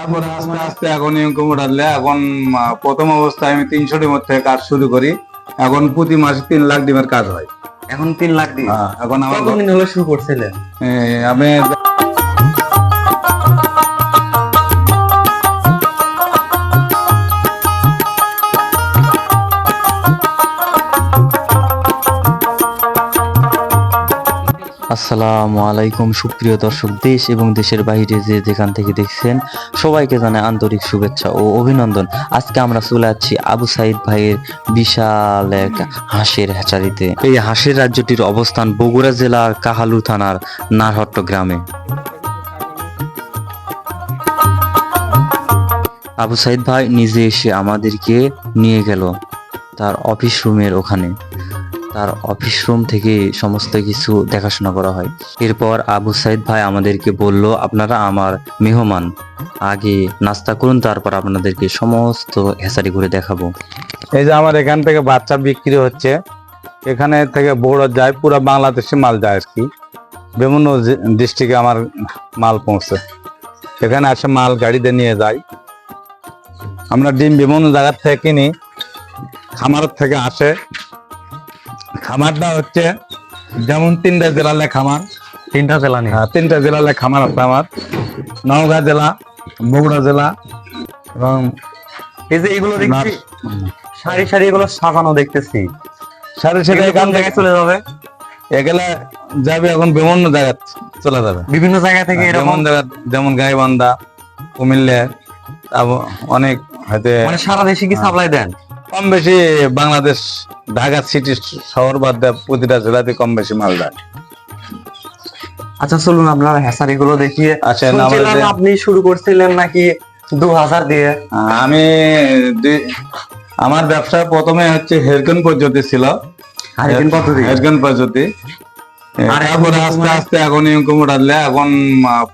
তারপরে আস্তে আস্তে এখন ইনকাম উঠালে এখন প্রথম অবস্থায় আমি তিনশো মধ্যে কাজ শুরু করি। এখন প্রতি মাসে তিন লাখ ডিমের কাজ হয়। এখন তিন লাখ দিন হ্যাঁ, এখন আমার কতদিন হলো শুরু করছিলেন? আমি আসসালামু আলাইকুম, সুপ্রিয় দর্শক, দেশ এবং দেশের বাইরে যে যেখান থেকে দেখছেন, সবাইকে জানাই আন্তরিক শুভেচ্ছা ও অভিনন্দন। আজকে আমরা চলে যাচ্ছি আবু সাইদ ভাইয়ের বিশাল এক হাঁসের হ্যাচারিতে। এই হাঁসের রাজ্যটির অবস্থান বগুড়া জেলার কাহালু থানার নারহট্ট গ্রামে। আবু সাইদ ভাই নিজে এসে আমাদেরকে নিয়ে গেল তার অফিস রুমের ওখানে। তার অফিস রুম থেকে সমস্ত কিছু দেখাশোনা করা হয়। এরপর আবু সাইদ ভাই আমাদেরকে বলল, আপনারা আমার মেহমান। আগে নাস্তা করুন, তারপর আপনাদেরকে সমস্ত হেসারি করে দেখাবো। এই যে আমার এখান থেকে বাচ্চা বিক্রি হচ্ছে, এখানে থেকে বড় যায়, পুরো বাংলাদেশে মাল যায় আর কি। বিভিন্ন ডিস্ট্রিক্টে আমার মাল পৌঁছে। এখানে আসে মাল গাড়িতে নিয়ে যায়। আমরা ডিম বিভিন্ন জায়গার থেকে কিনি, খামার থেকে আসে। খামারটা হচ্ছে যেমন তিনটা জেলালে খামার। তিনটা জেলা নিয়ে হ্যাঁ, তিনটা জেলালে খামার আছে আমার। নওগাঁ জেলা বগুড়া জেলা এবং এই যে এগুলো দেখছি সারি সারি এগুলো সাজানো দেখতেছি। সাথে এগুলো এখান থেকে চলে যাবে? এগুলা যাবে এখন বিভিন্ন জায়গা চলে যাবে। বিভিন্ন জায়গা থেকে এরকম? যেমন জায়গা যেমন গাইবান্ধা কুমিল্লা তারপর অনেক হয়তো মানে সারা দেশে কি সাপ্লাই দেন? কম বেশি বাংলাদেশ ঢাকা সিটি শহর বাদ দেয় প্রতিটা জেলাতে কম বেশি মাল আচ্ছা চলুন আপনার হ্যাসারি গুলো দেখিয়ে আচ্ছা, আপনি শুরু করছিলেন নাকি দু হাজার দিয়ে। আমি আমার ব্যবসা প্রথমে হচ্ছে হেরকন পদ্ধতি ছিল। হারিকেন পদ্ধতি? হেরকন পদ্ধতি। এখন তারপরে আস্তে আস্তে এখন ইনকাম উঠালে এখন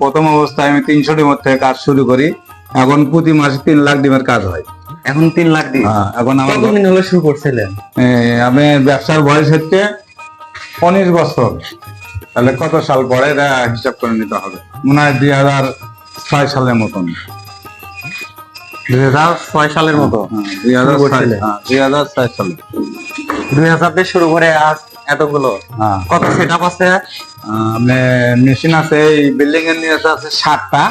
প্রথম অবস্থায় আমি তিনশো ডিমের থেকে কাজ শুরু করি। এখন প্রতি মাসে তিন লাখ ডিমের কাজ হয়। এখন তিন লাখ দিয়ে হ্যাঁ, এখন আমার কতদিন হলো শুরু করছিলেন? আমি ব্যবসার বয়স হচ্ছে উনিশ বছর। তাহলে কত সাল পরে এটা হিসাব করে নিতে হবে। মনে হয় দুই হাজার ছয় সালের মতন। দুই হাজার ছয় সালের মতো। হ্যাঁ, দুই হাজার? হ্যাঁ, দুই হাজার ছয় সালে। দুই হাজার দিয়ে শুরু করে আজ এতগুলো। হ্যাঁ। কত সেট আপ আছে মেশিন আছে এই বিল্ডিং এর নিয়ে আছে সাতটা।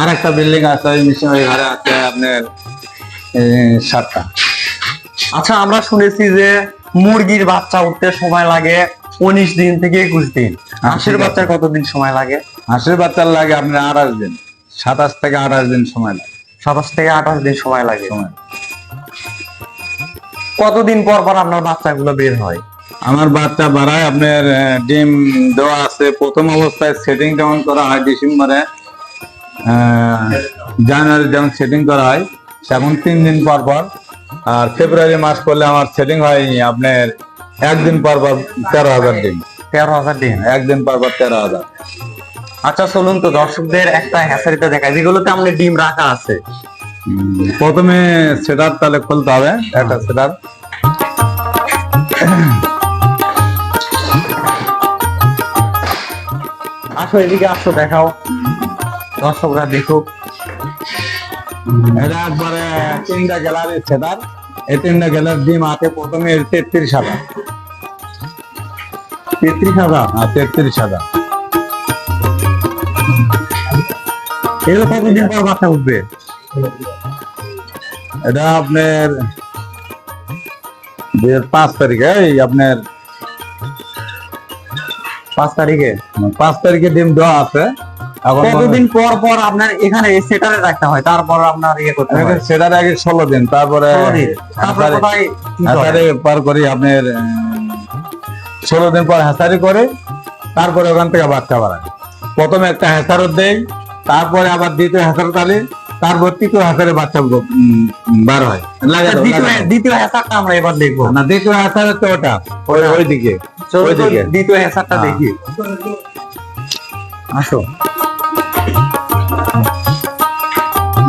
আর একটা বিল্ডিং আছে ওই মেশিন ওই ঘরে আছে আপনার সাতটা। আচ্ছা আমরা শুনেছি যে মুরগির বাচ্চা উঠতে সময় লাগে উনিশ দিন থেকে একুশ দিন। হাঁসের ঠিক আছে। বাচ্চার কতদিন সময় লাগে? হাঁসের বাচ্চার লাগে আপনার আঠাশ দিন। সাতাশ থেকে আঠাশ দিন সময় লাগে। সাতাশ থেকে আঠাশ দিন সময় লাগে। সময়। কতদিন পর পর আপনার বাচ্চাগুলো বের হয়? আমার বাচ্চা বাড়ায় আপনার ডিম দেওয়া আছে। প্রথম অবস্থায় সেটিং যেমন করা হয় ডিসেম্বরে আহ, জানুয়ারি যেমন সেটিং করা হয় সেখন তিন দিন পর পর। আর ফেব্রুয়ারি মাস করলে আমার সেটিং হয়নি আপনার একদিন পর পর তেরো হাজার ডিম তেরো হাজার দিন। একদিন পর পর তেরো হাজার। আচ্ছা চলুন তো দর্শকদের একটা হ্যাসারিতে দেখায় যেগুলোতে আমাদের ডিম রাখা আছে। প্রথমে সেটার তাহলে খুলতে হবে একটা সেটার। আসো এদিকে আসো দেখাও। দর্শকরা দেখুক। এটা একবারে তিনটা গেলার সেটার এই তিনটা গেলার ডিম আছে প্রথমে তেত্রিশ হাজার। তেত্রিশ হাজার? আর তেত্রিশ হাজার। বাচ্চা উঠবে? এটা আপনার পাঁচ তারিখে, এই আপনার পাঁচ তারিখে পাঁচ তারিখে ডিম দেওয়া আছে। কতদিন পর পর আপনার এখানে সেটারে রাখতে হয়? তারপর আপনার ইয়ে করতে হয়। সেটার আগে ষোলো দিন তারপরে হাসারি-? হাসারি পার করি আপনার ষোলো দিন পর হ্যাসারি করে তারপরে ওখান থেকে বাচ্চা বাড়ায় প্রথমে একটা হ্যাসারত দেয় তারপরে আবার দ্বিতীয় হ্যাসারত আলি তারপর তৃতীয় হ্যাসারে বাচ্চা বার হয়। লাগা দ্বিতীয় হ্যাসারটা আমরা এবার দেখব। না দ্বিতীয় হ্যাসারত তো ওটা ওই ওইদিকে দ্বিতীয় হ্যাসারটা হ্যাঁ। দেখি। আসো।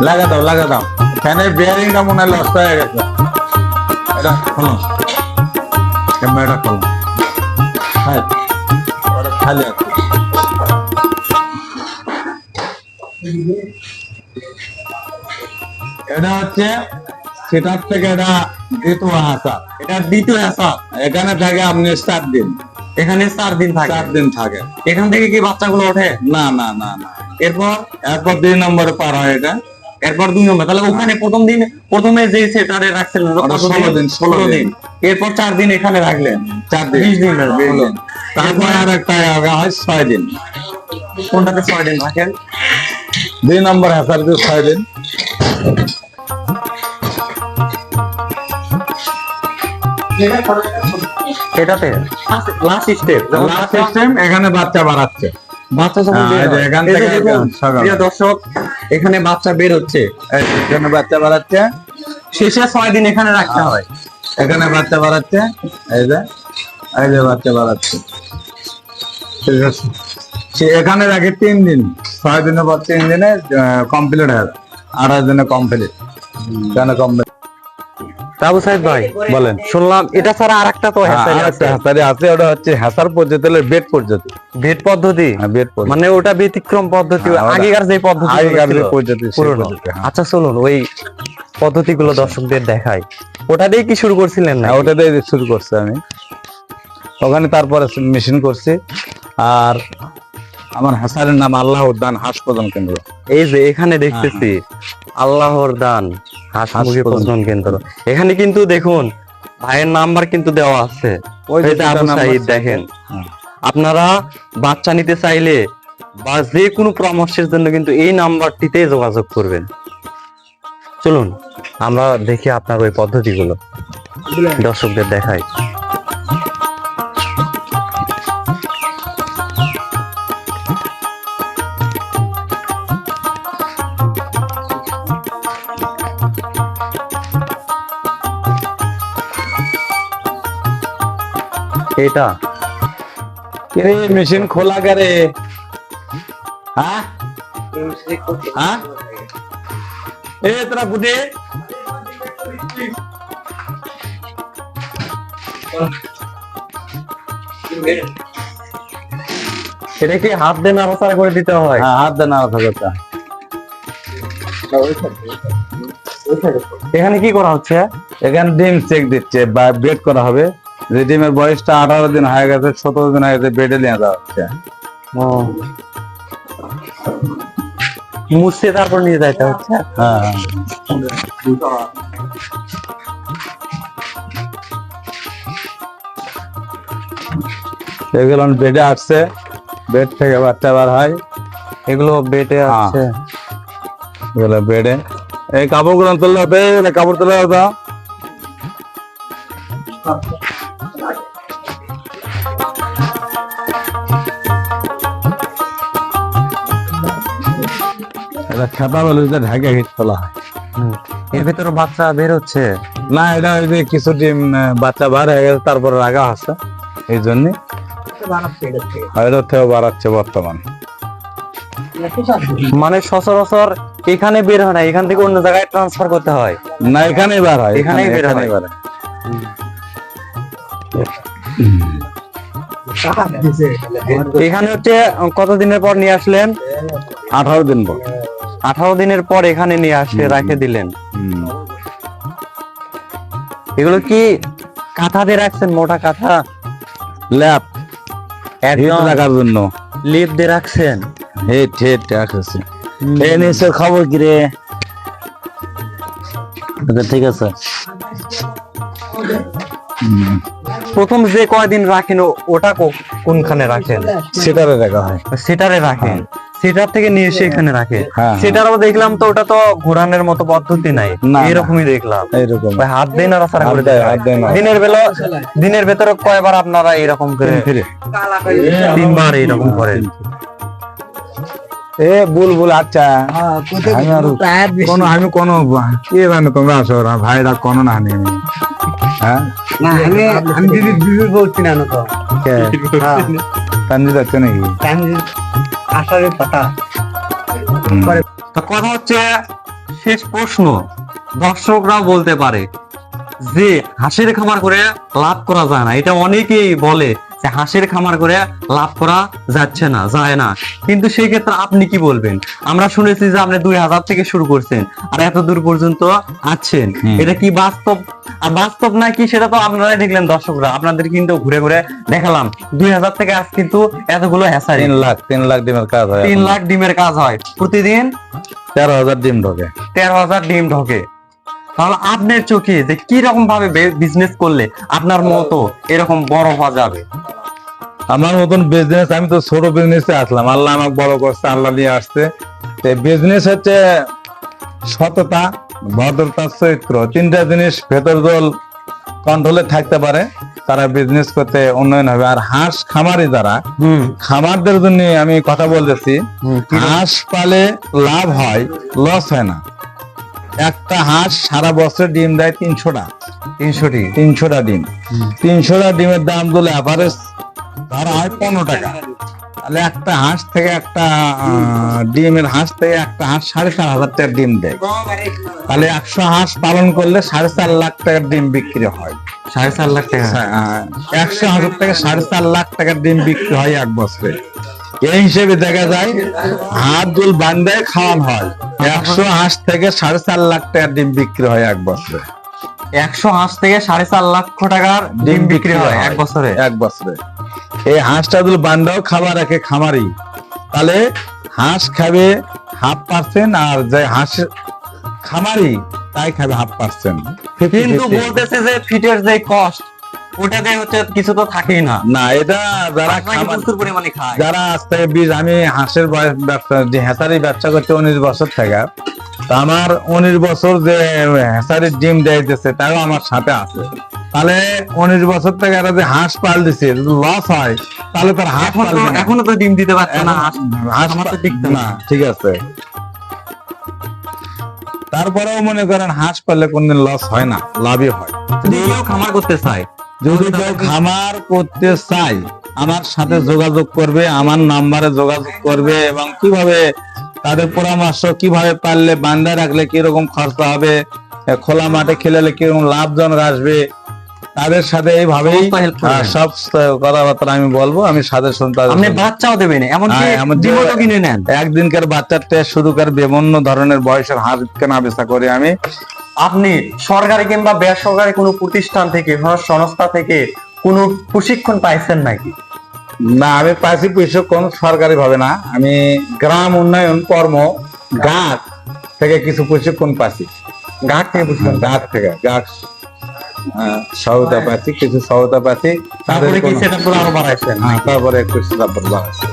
লাগা দাও লাগা দাও। ফ্যানের বিয়ারিংটা মনে হয় লস হয়ে গেছে। এটা খোলো। ক্যামেরাটা খোলো। হ্যাঁ ওটা খালি আছে। এটা হচ্ছে সেটার থেকে এটা দ্বিতীয় হাসা। এটা দ্বিতীয় হাসা। এখানে থাকে আপনি চার দিন। এখানে চার দিন থাকে। চার দিন থাকে। এখান থেকে কি বাচ্চাগুলো ওঠে? না না না না। এরপর এরপর দুই নম্বরে পার হয় এটা এরপর দুই নম্বর তাহলে ওখানে প্রথম দিন প্রথমে যে সেটারে রাখছিলেন 16 দিন, ষোলো দিন। এরপর চার দিন এখানে রাখলেন। চার দিন। বিশ দিন। তারপর আর একটা হয় ছয় দিন। কোনটাতে ছয় দিন রাখেন? দুই নম্বর হাসার দিয়ে ছয় দিন। এটাতে? লাস্ট স্টেপ লাস্ট সিস্টেম এখানে বাচ্চা বাড়াচ্ছে। বাচ্চা যখন হ্যাঁ। এখান থেকে প্রিয় দর্শক এখানে বাচ্চা বের হচ্ছে। এখানে বাচ্চা বাড়াচ্ছে। শেষে ছয় দিন এখানে রাখতে হয়। এখানে বাচ্চা বাড়াচ্ছে এই যে এই যে বাচ্চা বাড়াচ্ছে। ঠিক আছে। সে এখানে রাখে তিন দিন ছয় দিনের পর তিন দিনে কমপ্লিট হয়। আঠাশ দিনে কমপ্লিট কেন কমপ্লিট বাবু সাহেব ভাই বলেন। শুনলাম এটা ছাড়া আর একটা তো হ্যাচারি আছে। ওটা হচ্ছে হাসার পদ্ধতি বেড পদ্ধতি। পদ্ধতি? হ্যাঁ বেড পদ্ধতি। মানে ওটা ব্যতিক্রম পদ্ধতি হ্যাঁ, আগেকার যে পদ্ধতি আগেকার যে পদ্ধতি পুরনো। হ্যাঁ। আচ্ছা চলুন ওই পদ্ধতিগুলো দর্শকদের দেখাই। ওটা দিয়ে কি শুরু করছিলেন না ওটা দিয়ে শুরু করছি আমি। ওখানে তারপরে মেশিন করছি আর আমার হাসারের নাম আল্লাহ উদ্যান হাঁস প্রদান কেন্দ্র। এই যে এখানে দেখতেছি আল্লাহর দান হাঁস হাঁস মুরগি প্রজনন প্রজনন কেন্দ্র। এখানে কিন্তু দেখুন ভাইয়ের নাম্বার কিন্তু দেওয়া আছে। ওই যে আবু সাইদ দেখেন। হ্যাঁ। আপনারা বাচ্চা নিতে চাইলে বা যে কোনো পরামর্শের জন্য কিন্তু এই নাম্বারটিতে যোগাযোগ করবেন। চলুন আমরা দেখি আপনার ওই পদ্ধতিগুলো। দর্শকদের দেখাই। এটা কিরে মেশিন খোলা করে। হ্যাঁ হ্যাঁ এ তোরা কি হাত দিয়ে নাড়াচাড়া করে দিতে হয়? হ্যাঁ হাত দেন আলাদা কথা এখানে কি করা হচ্ছে? এখানে ডিম চেক দিচ্ছে বা বেড করা হবে। যে ডিমের বয়সটা আঠারো দিন হয়ে গেছে সতেরো দিন হয়ে গেছে বেডে নিয়ে যাওয়া হচ্ছে। ও। মুছতে তারপর নিয়ে যাইতে হচ্ছে? হ্যাঁ। এগুলো বেডে আসছে বেড থেকে বাচ্চা বার হয়। এগুলো বেটে হ্যাঁ। আছে এগুলো বেডে। এই কাপড়গুলো তুললে হবে কাপড় তুলে হবে এটা বলে যে ঢাকা হিট তোলা হয়। এর ভিতরে বাচ্চা বের হচ্ছে। না এটা ওই যে কিছু ডিম বাচ্চা বার হয়ে গেছে তারপরে রাখা আছে এই জন্য এটার থেকে বাড়াচ্ছে বর্তমান। মানে সচরাচর এখানে বের হয় না এখান থেকে অন্য জায়গায় ট্রান্সফার করতে হয়। না এখানেই বার হয় এখানেই বের হয়। এখানে হচ্ছে কতদিনের পর নিয়ে আসলেন? আঠারো দিন পর। আঠারো দিনের পর এখানে নিয়ে আসে রাখে দিলেন। এগুলো কি কাঁথা দিয়ে রাখছেন? মোটা কাঁথা? ল্যাপ। রাখার জন্য। লিপ দিয়ে রাখছেন? হেট হেট রাখছে এই নিশ্চয় খবর কি রে? আচ্ছা, ঠিক আছে। প্রথম যে কয়দিন রাখেন ওটা কোনখানে রাখেন? সেটারে রাখা হয়। সেটারে রাখেন। সেটার থেকে নিয়ে এসে এখানে রাখে হ্যাঁ, সেটারও দেখলাম তো ওটা তো ঘোরানোর মতো পদ্ধতি নাই। এরকমই দেখলাম। এরকম হাত দিন আর আসার করে দেয়, দিনের বেলা দিনের ভেতরে কয়বার আপনারা এরকম করে ফিরে। তিনবার এরকম করেন। এ বুলবুল আচ্ছা। আমি কোনো আমি কোনো কি জানো তোমরা আসো না ভাইরা কোনো না নেই হ্যাঁ? আমি আমি দিদি দিদি বলছি না তো কে? তানজি নাকি? আমি আসারের কথা। তো কথা হচ্ছে শেষ প্রশ্ন। দর্শকরা বলতে পারে যে হাঁসের খামার করে লাভ করা যায় না। এটা অনেকেই বলে। হাঁসের খামার করে লাভ করা যাচ্ছে না যায় না। কিন্তু সেই ক্ষেত্রে আপনি কি বলবেন? আমরা শুনেছি যে আপনি দুই হাজার থেকে শুরু করছেন আর এত দূর পর্যন্ত আছেন। এটা কি বাস্তব? আর বাস্তব নাকি সেটা তো আপনারাই দেখলেন দর্শকরা। আপনাদের কিন্তু ঘুরে ঘুরে দেখালাম। দুই হাজার থেকে আজ কিন্তু এতগুলো হ্যাসারি। তিন লাখ তিন লাখ ডিমের কাজ হয় তিন লাখ ডিমের কাজ হয়। প্রতিদিন তেরো হাজার ডিম ঢোকে। তেরো হাজার ডিম ঢোকে। তাহলে আপনার চোখে যে কি রকম ভাবে বিজনেস করলে আপনার মতো এরকম বড় হওয়া যাবে? আমার মতন বিজনেস আমি তো ছোট বিজনেসে আসলাম। আল্লাহ আমাকে বড় করছে আল্লাহ নিয়ে আসছে। তো বিজনেস হচ্ছে সততা ভদ্রতা চরিত্র। তিনটা জিনিস ভেতর দল কন্ট্রোলে থাকতে পারে। তারা বিজনেস করতে উন্নয়ন হবে। আর হাঁস খামারি যারা খামারদের জন্য আমি কথা বলতেছি হাঁস পালে লাভ হয় লস হয় না। একটা হাঁস সারা বছর ডিম দেয় তিনশোটা। তিনশোটি? তিনশোটা ডিম। তিনশোটা ডিমের দাম দিলে অ্যাভারেজ ধরা হয় পনেরো টাকা। তাহলে একটা হাঁস থেকে একটা ডিমের হাঁস থেকে একটা হাঁস সাড়ে চার হাজার টাকার ডিম দেয়। তাহলে একশো হাঁস পালন করলে সাড়ে চার লাখ টাকার ডিম বিক্রি হয়। সাড়ে চার লাখ টাকা? একশো হাজার থেকে সাড়ে চার লাখ টাকার ডিম বিক্রি হয় এক বছরে। এই হিসেবে দেখা যায় দুল খাওয়ানো হয়। একশো হাঁস থেকে সাড়ে চার লাখ টাকার ডিম বিক্রি হয় এক বছরে। একশো হাঁস থেকে সাড়ে চার লক্ষ টাকার ডিম বিক্রি হয় এক বছরে? এক বছরে। এই হাঁসটা বান্দাও খাবার রাখে খামারি। তাহলে হাঁস খাবে হাফ পার্সেন্ট আর যে হাঁস খামারি তাই খাবে হাফ পার্সেন্ট। কিন্তু বলতেছে যে ফিটের যে কস্ট ওটাতে হচ্ছে কিছু তো থাকেই না। না এটা যারা প্রচুর পরিমাণে খায়। যারা আজ থেকে বীজ আমি হাঁসের ব্যবসা যে ব্যবসা করতে উনিশ বছর থেকে আমার উনিশ বছর যে ডিম দিতেছে তাও আমার সাথে আছে। তাহলে উনিশ বছর থেকে এরা যে হাঁস পাল দিছে লস হয় তাহলে তার হাঁস এখন তো ডিম দিতে পারছে না হাঁস হাঁস আমার টিকতে না। ঠিক আছে। তারপরেও মনে করেন হাঁস পাললে কোনদিন লস হয় না লাভই হয়। যদি কেউ খামার করতে চায় যদি কেউ খামার করতে চাই আমার সাথে যোগাযোগ করবে আমার নাম্বারে যোগাযোগ করবে এবং কীভাবে তাদের পরামর্শ কীভাবে পারলে বান্ধা রাখলে কীরকম খরচা হবে খোলা মাঠে খেলে কীরকম লাভজনক আসবে তাদের সাথে এইভাবেই সব কথাবার্তা আমি বলব আমি সাজেশন আপনি বাচ্চাও দেবেন এমনকি হ্যাঁ, এমন ডিমও কিনে নেন। একদিনকার বাচ্চার থেকে শুরু করে বিভিন্ন ধরনের বয়সের হাঁস কেনা বেচা করি আমি। আপনি সরকারি কিংবা বেসরকারি কোনো প্রতিষ্ঠান থেকে সংস্থা থেকে কোনো প্রশিক্ষণ পাইছেন নাকি? না আমি পাইছি কোন সরকারি ভাবে না। আমি গ্রাম উন্নয়ন কর্ম গাছ থেকে কিছু প্রশিক্ষণ পাচ্ছি গাছ থেকে প্রশিক্ষণ? গাছ থেকে গাছ আহ, সহায়তা কিছু সহায়তা তারপরে সেটা হ্যাঁ, তারপরে একটু সেটা বাড়াচ্ছি